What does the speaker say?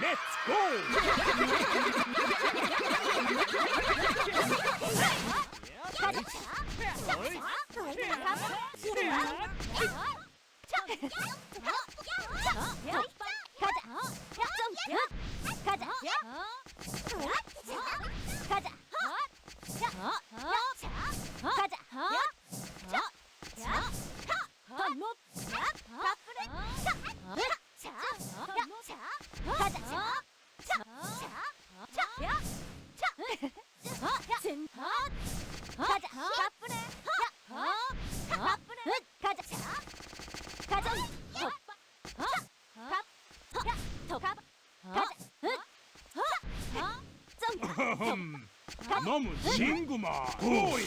렛츠 고! 어이, 가자. 바쁘네. 야. 바쁘네. 가자. 가자. 더. 밥. 야. 더. 가자. 좀. 흠, 너무 신구만. 보이,